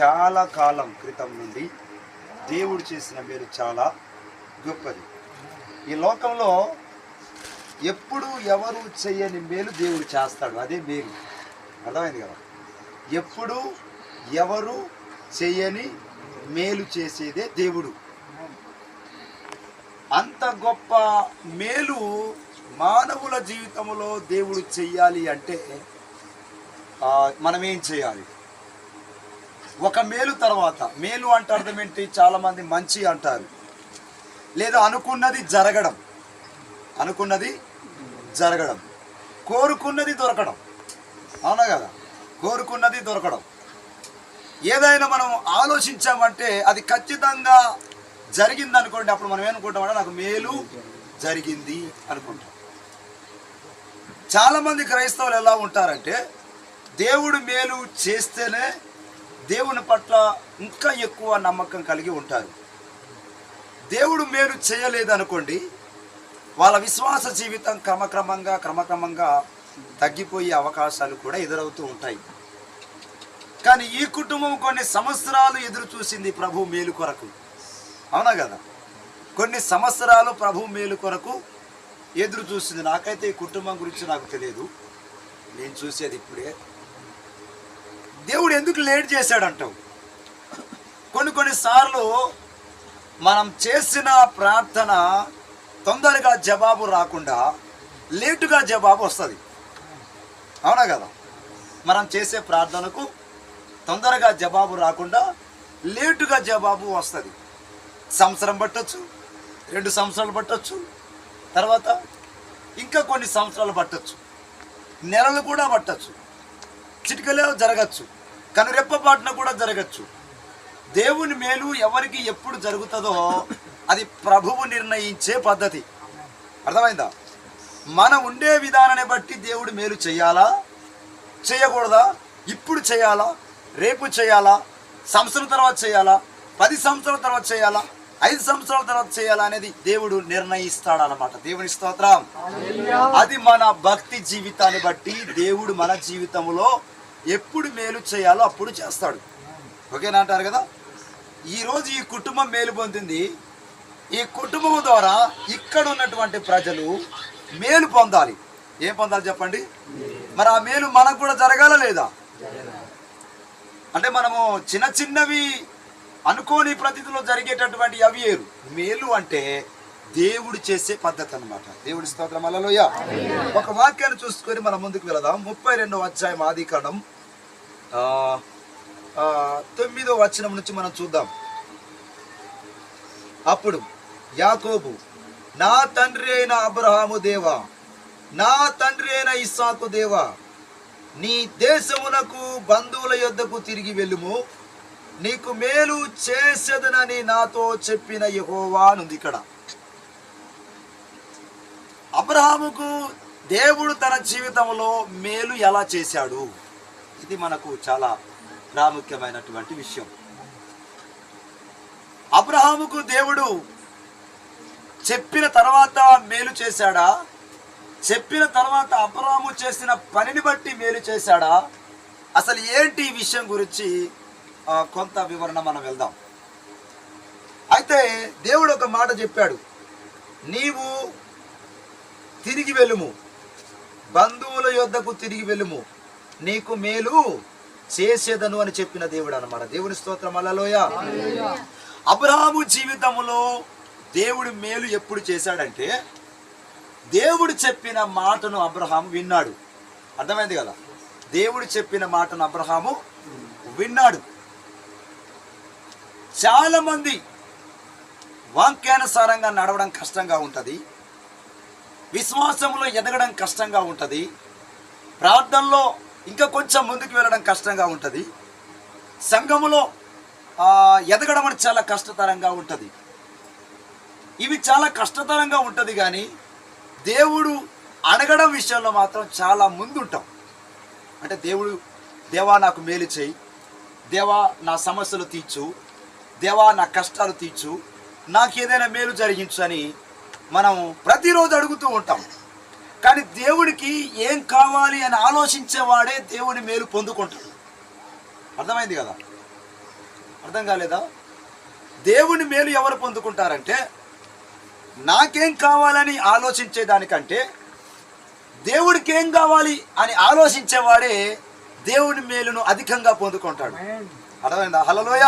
చాలా కాలం క్రితం నుండి దేవుడు చేసిన మేలు చాలా గొప్పది. ఈ లోకంలో ఎప్పుడు ఎవరు చేయని మేలు దేవుడు చేస్తాడు. అదే మేలు. అర్థమైంది కదా? ఎప్పుడు ఎవరు చేయని మేలు చేసేదే దేవుడు. అంత గొప్ప మేలు మానవుల జీవితంలో దేవుడు చెయ్యాలి అంటే మనం ఏం చేయాలి ఒక మేలు తర్వాత మేలు అంటే అర్థం ఏంటి? చాలామంది మంచి అంటారు. లేదా అనుకున్నది జరగడం. అనుకున్నది జరగడం. కోరుకున్నది దొరకడం. అవునా కదా? కోరుకున్నది దొరకడం. ఏదైనా మనం ఆలోచించామంటే అది ఖచ్చితంగా జరిగింది అనుకోండి అప్పుడు మనం ఏమనుకుంటామంటే నాకు మేలు జరిగింది అనుకుంటాం. చాలామంది క్రైస్తవులు ఎలా ఉంటారంటే దేవుడు మేలు చేస్తేనే దేవుని పట్ల ఇంకా ఎక్కువ నమ్మకం కలిగి ఉంటారు. దేవుడు మేలు చేయలేదనుకోండి వాళ్ళ విశ్వాస జీవితం క్రమక్రమంగా క్రమక్రమంగా తగ్గిపోయే అవకాశాలు కూడా ఎదురవుతూ ఉంటాయి. కానీ ఈ కుటుంబం కొన్ని సంవత్సరాలు ఎదురు చూసింది ప్రభు మేలు కొరకు. అవునా కదా? కొన్ని సంవత్సరాలు ప్రభు మేలు కొరకు ఎదురు చూసింది నాకైతే ఈ కుటుంబం గురించి నాకు తెలియదు. నేను చూసేది ఇప్పుడే. దేవుడు ఎందుకు లేట్ చేశాడంటావు? కొన్ని కొన్నిసార్లు మనం చేసిన ప్రార్థన తొందరగా జవాబు రాకుండా లేటుగా జవాబు వస్తుంది. అవునా కదా? మనం చేసే ప్రార్థనకు తొందరగా జవాబు రాకుండా లేటుగా జవాబు వస్తుంది. సంవత్సరం పట్టచ్చు రెండు సంవత్సరాలు పట్టచ్చు తర్వాత ఇంకా కొన్ని సంవత్సరాలు పట్టచ్చు నెలలు కూడా పట్టచ్చు చిటికలే జరగచ్చు కనురెప్పపాటున కూడా జరగచ్చు. దేవుని మేలు ఎవరికి ఎప్పుడు జరుగుతుందో అది ప్రభువు నిర్ణయించే పద్ధతి. అర్థమైందా? మనం ఉండే విధానాన్ని బట్టి దేవుడు మేలు చేయాలా? చేయకూడదా? ఇప్పుడు చేయాలా? రేపు చేయాలా? సంవత్సరం తర్వాత చేయాలా? పది సంవత్సరాల తర్వాత చేయాలా? ఐదు సంవత్సరాల తర్వాత చేయాలా అనేది దేవుడు నిర్ణయిస్తాడనమాట దేవుని స్తోత్రం. అది మన భక్తి జీవితాన్ని బట్టి దేవుడు మన జీవితంలో ఎప్పుడు మేలు చేయాలో అప్పుడు చేస్తాడు. ఓకేనా అంటారు కదా? ఈరోజు ఈ కుటుంబం మేలు పొందింది. ఈ కుటుంబం ద్వారా ఇక్కడ ఉన్నటువంటి ప్రజలు మేలు పొందాలి. ఏం పొందాలి చెప్పండి? మరి ఆ మేలు మనకు కూడా జరగాల లేదా? అంటే మనము చిన్న చిన్నవి అనుకోని ప్రతిథిలో జరిగేటటువంటి అవి ఏరు. మేలు అంటే దేవుడు చేసే పద్ధతి అన్నమాట. దేవుడి స్తోత్రం. అలలోయ ఒక వాక్యాన్ని చూసుకొని మనం ముందుకు వెళదాం. ముప్పై రెండవ అధ్యాయం ఆది కాండం ఆ, ఆ, తొమ్మిదో వచనం నుంచి మనం చూద్దాం. అప్పుడు యాకోబు నా తండ్రి అయిన అబ్రహాము దేవా నా తండ్రి అయిన ఇస్సాకు దేవా నీ దేశమునకు బంధువుల యొద్దకు తిరిగి వెళ్ళుము. నీకు మేలు చేసేదనని నాతో చెప్పిన యహోవా అనుంది ఇక్కడ. అబ్రహాముకు దేవుడు తన జీవితంలో మేలు ఎలా చేశాడు? ఇది మనకు చాలా ప్రాముఖ్యమైనటువంటి విషయం. అబ్రహాముకు దేవుడు చెప్పిన తర్వాత మేలు చేశాడా? చెప్పిన తర్వాత అబ్రహాము చేసిన పనిని బట్టి మేలు చేశాడా? అసలు ఏంటి ఈ విషయం గురించి కొంత వివరణ మనం వెళ్దాం. అయితే దేవుడు ఒక మాట చెప్పాడు. నీవు తిరిగి వెళ్ళుము. బంధువుల యొద్దకు తిరిగి వెళ్ళుము. నీకు మేలు చేసేదను అని చెప్పిన దేవుడు అన్నమాట. దేవుని స్తోత్రం అల్లలోయ అబ్రహాము జీవితంలో దేవుడు మేలు ఎప్పుడు చేశాడంటే దేవుడు చెప్పిన మాటను అబ్రహాము విన్నాడు. అర్థమైంది కదా? దేవుడు చెప్పిన మాటను అబ్రహాము విన్నాడు. చాలామంది వాక్యానుసారంగా నడవడం కష్టంగా ఉంటుంది. విశ్వాసంలో ఎదగడం కష్టంగా ఉంటుంది. ప్రార్థనలో ఇంకా కొంచెం ముందుకు వెళ్ళడం కష్టంగా ఉంటుంది. సంఘములో ఎదగడం అని చాలా కష్టతరంగా ఉంటుంది. ఇవి చాలా కష్టతరంగా ఉంటుంది కానీ దేవుడు అడగడం విషయంలో మాత్రం చాలా ముందుంటాం. అంటే దేవుడు దేవా నాకు మేలు చేయి. దేవా నా సమస్యలు తీర్చు. దేవా నా కష్టాలు తీర్చు. నాకు ఏదైనా మేలు జరిగించు అని మనం ప్రతిరోజు అడుగుతూ ఉంటాం. కానీ దేవుడికి ఏం కావాలి అని ఆలోచించేవాడే దేవుని మేలు పొందుకుంటాడు. అర్థమైంది కదా? అర్థం కాలేదా? దేవుని మేలు ఎవరు పొందుకుంటారంటే నాకేం కావాలని ఆలోచించే దానికంటే దేవుడికి ఏం కావాలి అని ఆలోచించేవాడే దేవుని మేలును అధికంగా పొందుకుంటాడు. అర్థమైందా? హలోయ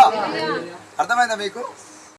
అర్థమైందా మీకు?